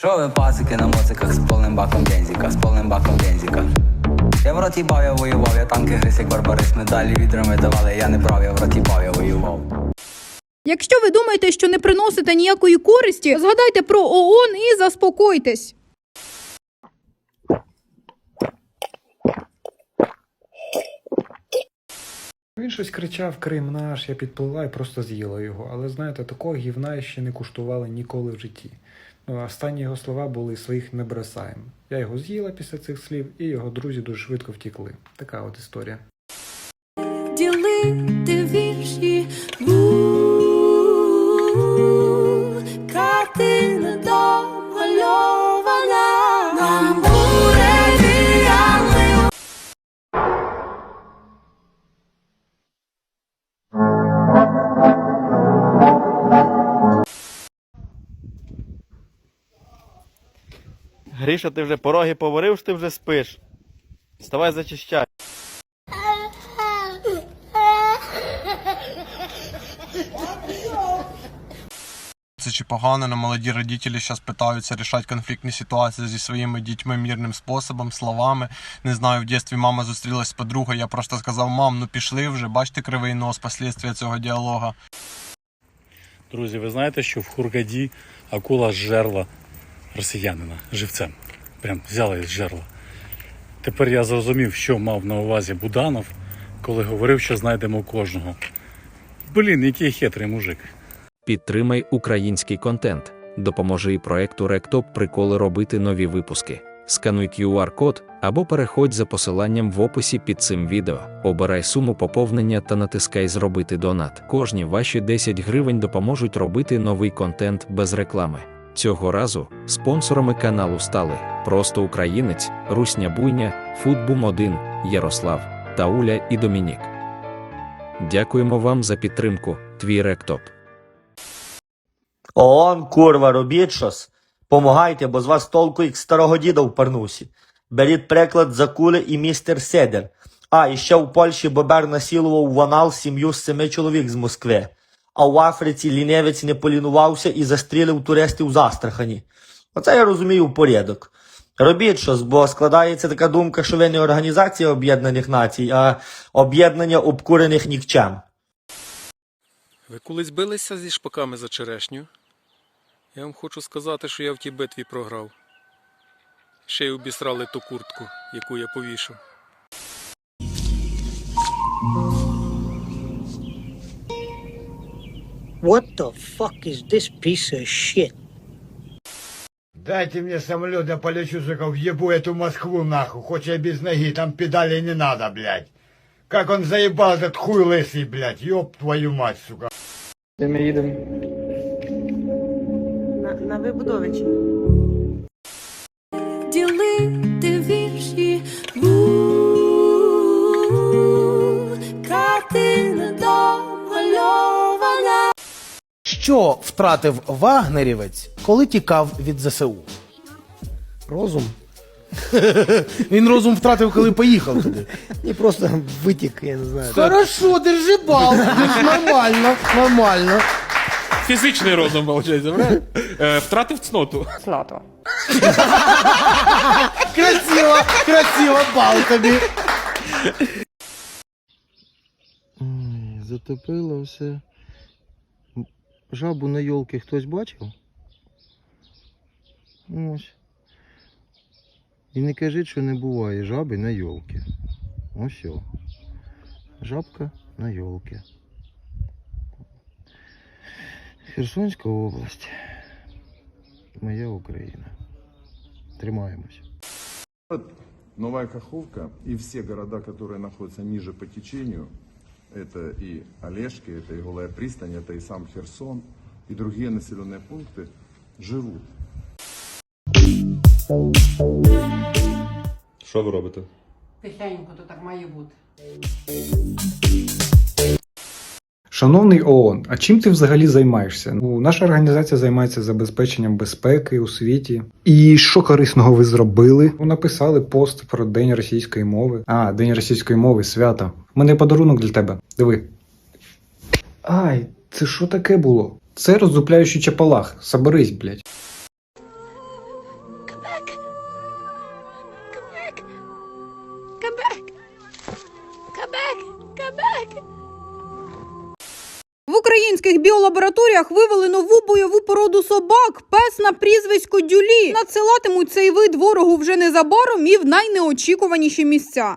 Що ви пасики на моциках з повним баком бензика, з повним баком бензика. Я в роті бав, я воював, я танки гриз, як барбарис, медалі відрами давали, я не брав, я в роті бав, я воював. Якщо ви думаєте, що не приносите ніякої користі, згадайте про ООН і заспокойтесь. Він щось кричав Крим наш, я підпливла і просто з'їла його. Але знаєте, такого гівна я ще не куштувала ніколи в житті. А останні його слова були своїх не бросаємо. Я його з'їла після цих слів, і його друзі дуже швидко втікли. Така от історія. ділити вірші, Гріша, ти вже пороги поварив, що ти вже спиш. Вставай зачищай. Це чи погано, але молоді родителі зараз питаються рішати конфліктні ситуації зі своїми дітьми мирним способом, словами. Не знаю, в дитинстві мама зустрілась з подругою, я просто сказав, мам, ну пішли вже, бачите кривий нос, последствия цього діалога. Друзі, ви знаєте, що в Хургаді акула зжерла росіянина живцем. Прям взяла і зжерла. Тепер я зрозумів, що мав на увазі Буданов, коли говорив, що знайдемо кожного. Блін, який хитрий мужик. Підтримай український контент. Допоможи проекту Ректоп приколи робити нові випуски. Скануй QR-код або переходь за посиланням в описі під цим відео. Обирай суму поповнення та натискай Зробити донат. Кожні ваші 10 гривень допоможуть робити новий контент без реклами. Цього разу спонсорами каналу стали Просто Українець, Русня Буйня, Футбум 1, Ярослав, Тауля і Домінік. Дякуємо вам за підтримку. Твій Ректоп. ООН, курва, робіть щось. Помагайте, бо з вас толку як старого діда в парнусі. Беріть приклад за кули і містер Седер. А, і ще в Польщі Бобер насілував в анал сім'ю з семи чоловік з Москви. А в Африці ліневець не полінувався і застрілив туристів з Астрахані. Оце я розумію порядок. Робіть щось, бо складається така думка, що ви не Організація Об'єднаних Націй, а об'єднання обкурених нікчем. Ви колись билися зі шпаками за черешню? Я вам хочу сказати, що я в тій битві програв. Ще й обісрали ту куртку, яку я повішав. What the fuck is this piece of shit? Дайте мне самолет, я полечу, сука, въебу эту Москву нахуй, хоть я без ноги, там педали не надо, блядь. Как он заебал этот хуй лысый, блядь, ёб твою мать, сука. Де ми їдемо? На, на вибудовичі. Що втратив вагнерівець, коли тікав від ЗСУ? Розум. Він розум втратив, коли поїхав туди. І просто витік, я не знаю. Хорошо, держи бал. Нормально, нормально. Фізичний розум, виходить, правильно? Е, Втратив цноту. Красиво, красиво, бал тобі. Затопило все. Жабу на йолки хтось бачив? Ось. І не кажіть, що не буває жаби на йолки. Ось о. Жабка на йолки. Херсонська область. Моя Україна. Тримаємось. Новая Каховка и все города, которые находятся ниже по течению, это и Олежки, это и Голая пристань, это и сам Херсон, и другие населенные пункты, живут. Що ви робите? Тихенько, то так має бути. Шановний ООН, а чим ти взагалі займаєшся? Ну, наша організація займається забезпеченням безпеки у світі. І що корисного ви зробили? Ну, написали пост про День російської мови. А, День російської мови, свята. У мене подарунок для тебе. Диви. Ай, це що таке було? Це роззупляючий чапалах. Соберись, блядь. Українських біолабораторіях вивели нову бойову породу собак. Пес на прізвисько Дюлі. Надсилатимуть цей вид ворогу вже незабаром і в найнеочікуваніші місця.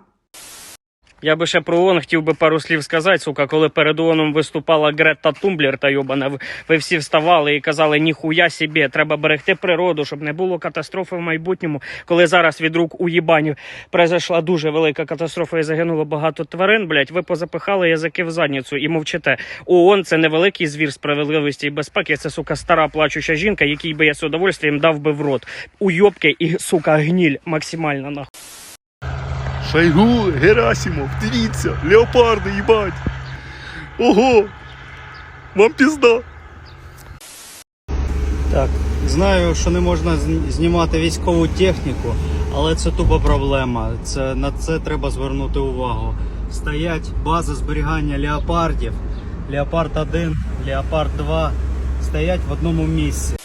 Я би ще про ООН хотів би пару слів сказати, сука, коли перед ООНом виступала Гретта Тумблер та йобана, ви- всі вставали і казали, ніхуя собі, треба берегти природу, щоб не було катастрофи в майбутньому. Коли зараз від рук уїбанів произошла дуже велика катастрофа і загинуло багато тварин, блять, ви позапихали язики в задницю і мовчите. ООН це не великий звір справедливості і безпеки, це, сука, стара плачуща жінка, якій би я з удовольствием дав би в рот. Уйобки і, сука, гніль максимально нахуй. Шойгу, Герасимов, дивіться, леопарди, їбать. Ого! Вам пізда. Так, знаю, що не можна знімати військову техніку, але це тупо проблема. Це на це треба звернути увагу. Стоять бази зберігання леопардів. Леопард 1, Леопард 2 стоять в одному місці.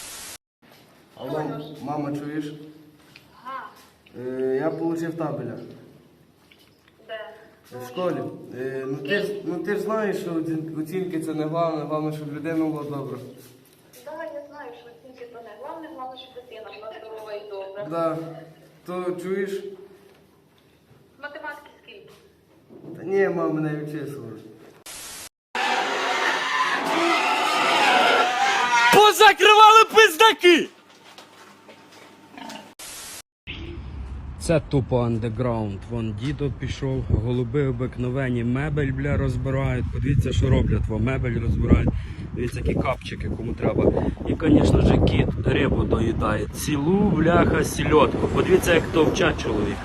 Алло, мама, чуєш? Е, я отримав табеля. В школі. Е, ну, ти, ж- ну ти ж знаєш, що оці- оцінки це не головне, головне, щоб людина була добра. Так, я знаю, що оцінки то не головне, головне, що дитина була здорова і добра. Да. То чуєш? Математики скільки? Та ні, мама, мене відчислили. Позакривали пиздаки! Це тупо андеграунд. Вон дідо пішов, голуби обикновені, мебель, бля, розбирають. Подивіться, що роблять, во мебель розбирають. Дивіться, які капчики кому треба. І, звісно ж, кіт рибу доїдає. Цілу бляха сільотку. Подивіться, як товчать чоловік.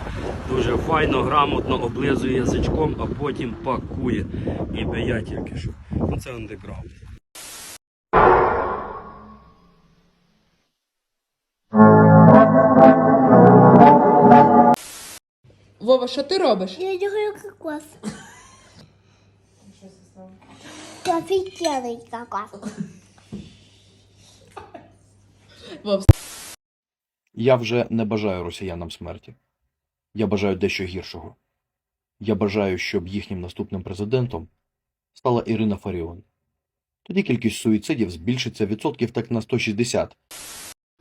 Дуже файно, грамотно облизує язичком, а потім пакує. Ніби я тільки що. Ну це андеграунд. Вова, що ти робиш? Я делаю кокос. Офигенный кокос. Я вже не бажаю росіянам смерті. Я бажаю дещо гіршого. Я бажаю, щоб їхнім наступним президентом стала Ірина Фаріон. Тоді кількість суїцидів збільшиться відсотків так на 160.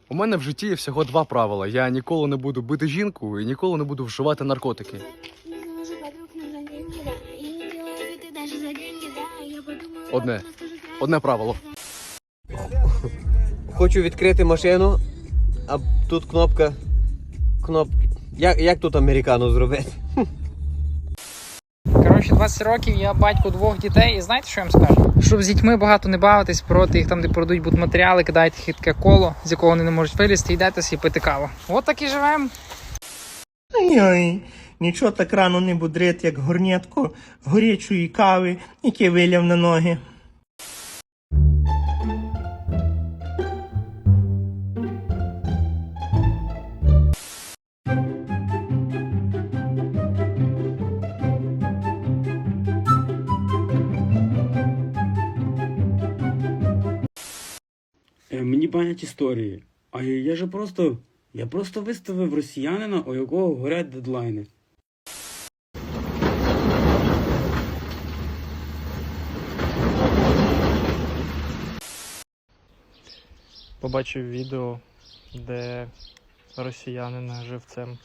У мене в житті є всього два правила: я ніколи не буду бити жінку і ніколи не буду вживати наркотики. Одне. Одне правило. Хочу відкрити машину, а тут кнопка. Кнопка. Як, як тут американу зробити? Коротше, 20 років я батько двох дітей, і знаєте, що я вам скажу? Щоб з дітьми багато не бавитись, проти їх там, де продають будматеріали, кидають хитке коло, з якого вони не можуть вилізти, йдете і пити каву. От так і живемо. Ой-ой, нічого так рано не будрить, як горнятку горячої кави, яке виляв на ноги. Мені історії. А я же просто. Я просто виставив росіянина, у якого горять дедлайни. Побачив відео, де росіянина живцем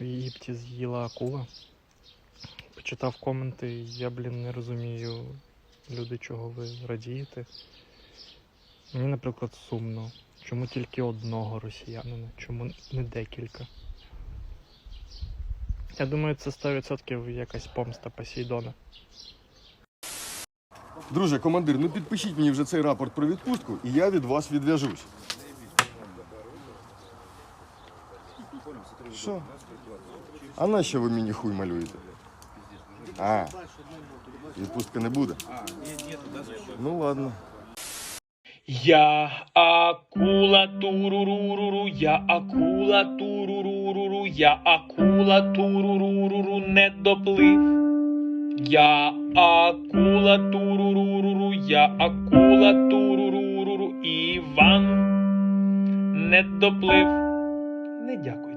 в Єгипті з'їла акула. Почитав коменти, я, блін, не розумію, люди, чого ви радієте. Мені, наприклад, сумно. Чому тільки одного росіянина? Чому не декілька? Я думаю, це 100% якась помста Посейдона. Друже, командир, ну підпишіть мені вже цей рапорт про відпустку, і я від вас відв'яжусь. Що? А на що ви мені хуй малюєте? А, відпустка не буде? Ну ладно. Я акула туруруруру, я акула туруруруру, я акула туруруруру, не доплив. Я акула туруруруру, я акула туруруруру, Іван не доплив. Не дякую.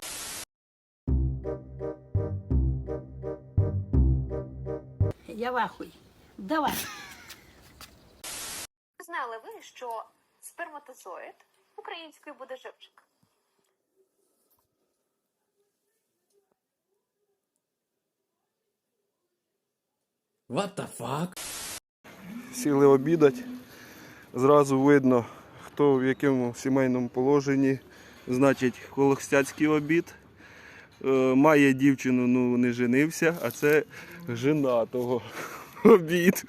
Я в ахуї. Знали ви, що сперматозоїд українською буде живчик? What the fuck? Сіли обідать. Зразу видно, хто в якому сімейному положенні. Значить, холостяцький обід. Е, Має дівчину, ну не женився, а це жена того обід.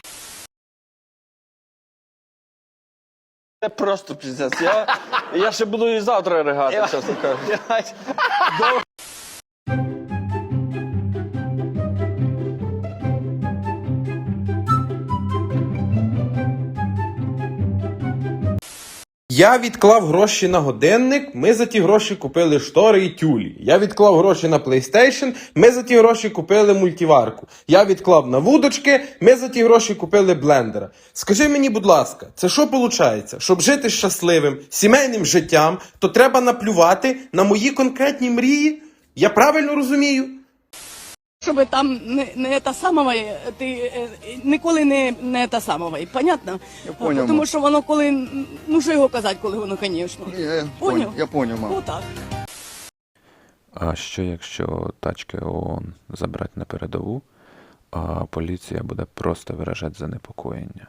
Це просто піздець. Я, я ще буду і завтра ригати, чесно кажучи. Я відклав гроші на годинник, ми за ті гроші купили штори і тюлі. Я відклав гроші на PlayStation, ми за ті гроші купили мультиварку. Я відклав на вудочки, ми за ті гроші купили блендера. Скажи мені, будь ласка, це що виходить? Щоб жити щасливим, сімейним життям, то треба наплювати на мої конкретні мрії? Я правильно розумію? Щоб там не, не та сама, ти е, ніколи не, не та сама, понятно? Я поняв, Тому мам. що воно коли, ну що його казати, коли воно, звісно. Я, Поняв? я поняв, мам. Отак. А що якщо тачки ООН забрати на передову, а поліція буде просто виражати занепокоєння?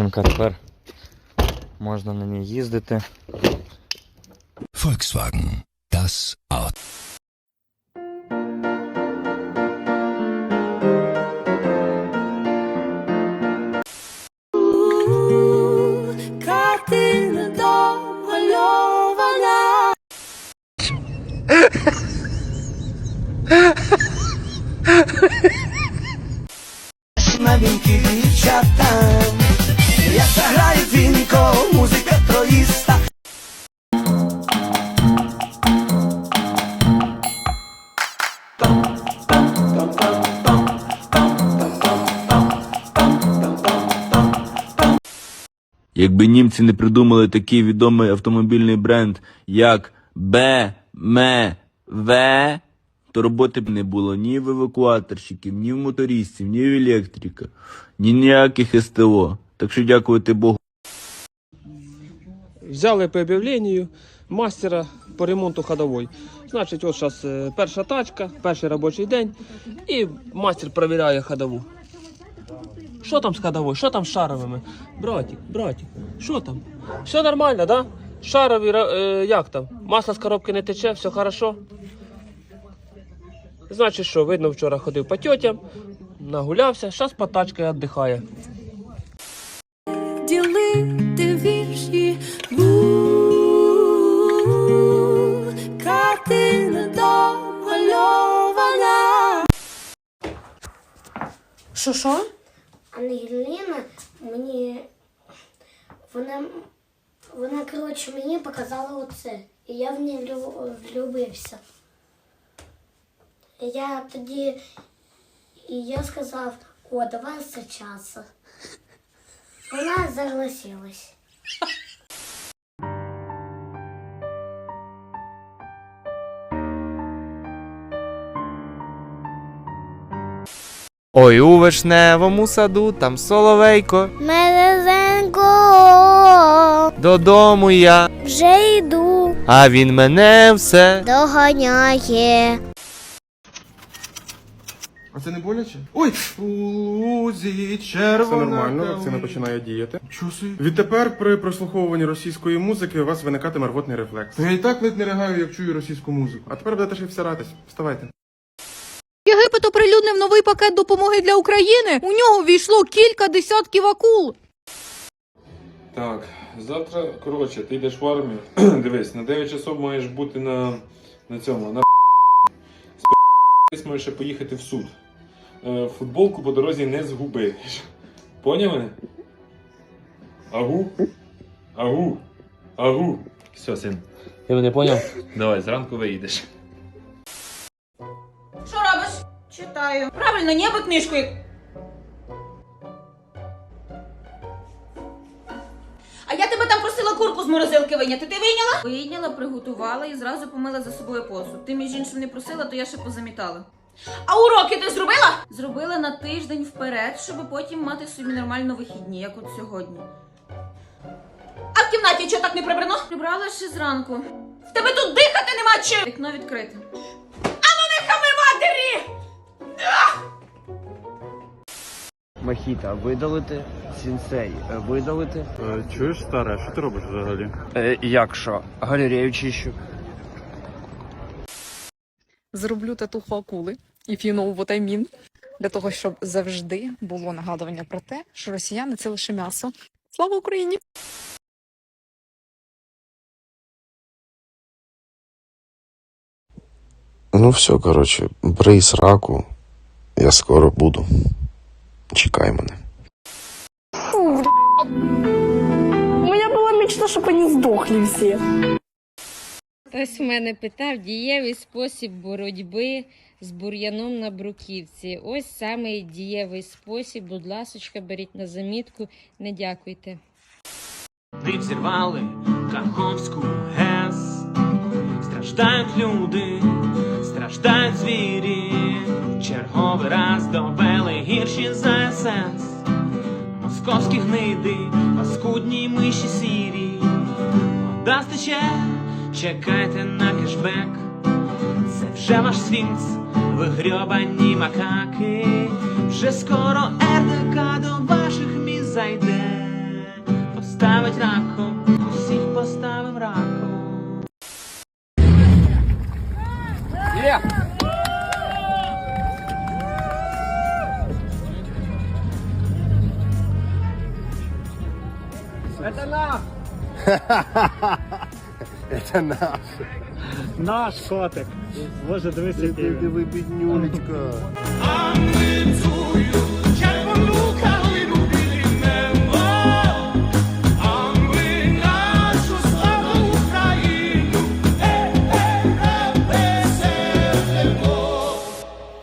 Машинка тепер можна на ній їздити. Volkswagen. Das Auto. Якби німці не придумали такий відомий автомобільний бренд, як BMW, то роботи б не було ні в евакуаторщиків, ні в мотористів, ні в електрика, ні ніяких СТО. Так що дякувати Богу. Взяли по об'явленню мастера по ремонту ходової. Значить, от зараз перша тачка, перший робочий день, і мастер перевіряє ходову. Що там з ходовою? Що там з шаровими? Братик, братик, що там? Все нормально, да? Шарові, е, як там? Масло з коробки не тече, все хорошо. Значить, що, видно, вчора ходив по тьотям, нагулявся, зараз по тачці віддихає. Ділити вірші. Картина домальована. Що що? Ангеліна мені. Вона, вона, коротше, мені показала оце. І я в неї влю- влюбився. І Я тоді. І я сказав, о, давай зустрічатися. Вона согласилась. Ой, у вишневому саду, там соловейко, Мерезенко, додому я, вже йду, а він мене все. доганяє. А це не боляче? Ой! У лузі червона. Все нормально, вакцина починає діяти. Відтепер при прослуховуванні російської музики у вас виникатиме рвотний рефлекс. Я і так ледь не ригаю, як чую російську музику. А тепер будете ще всиратись. Вставайте. Єгипет оприлюднив новий пакет допомоги для України. У нього війшло кілька десятків акул. Так, завтра, коротше, ти йдеш в армію. Дивись, на 9 часов маєш бути на, на цьому, на Спи- можеш ще поїхати в суд. Е, футболку по дорозі не згуби. Поняв мене? Агу? Агу? Агу? Все, син. Ти мене поняв? Давай, зранку виїдеш. читаю. Правильно, ні, ви книжку. А я тебе там просила курку з морозилки виняти. Ти вийняла? Вийняла, приготувала і зразу помила за собою посуд. Ти між іншим не просила, то я ще позамітала. А уроки ти зробила? Зробила на тиждень вперед, щоб потім мати собі нормально вихідні, як от сьогодні. А в кімнаті чого так не прибрано? Прибрала ще зранку. В тебе тут дихати нема чим! Вікно відкрите. Ану, не хами матері! Махіта, видалити, сінсей, видалити. Чуєш, старе, що ти робиш взагалі? Е, як що? Галерею чищу. Зроблю татуху акули, if you know what I mean, для того, щоб завжди було нагадування про те, що росіяни це лише м'ясо. Слава Україні! Ну все, коротше, брий сраку. Я скоро буду. Чекай мене. У мене була мечта, щоб вони здохли всі. Хтось в мене питав дієвий спосіб боротьби з бур'яном на бруківці. Ось саме дієвий спосіб. Будь ласочка, беріть на замітку, не дякуйте. Відзірвали Каховську ГЕС. Страждають люди, страждають звірі. Черговий раз довели гірші за СС. Московські гниди, паскудні миші сірі. Вода стече, чекайте на кешбек. Це вже ваш сфінкс, вигрьобані макаки. Вже скоро РДК до ваших міст зайде. Поставить раком, усіх поставим раком. Є! Это наш! Це наш. Наш котик. Боже, дивись, який. він. Диви, біднюлечка.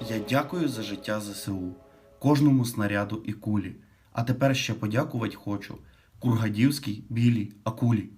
Я дякую за життя ЗСУ, кожному снаряду і кулі. А тепер ще подякувати хочу Кургадівській білій акулі.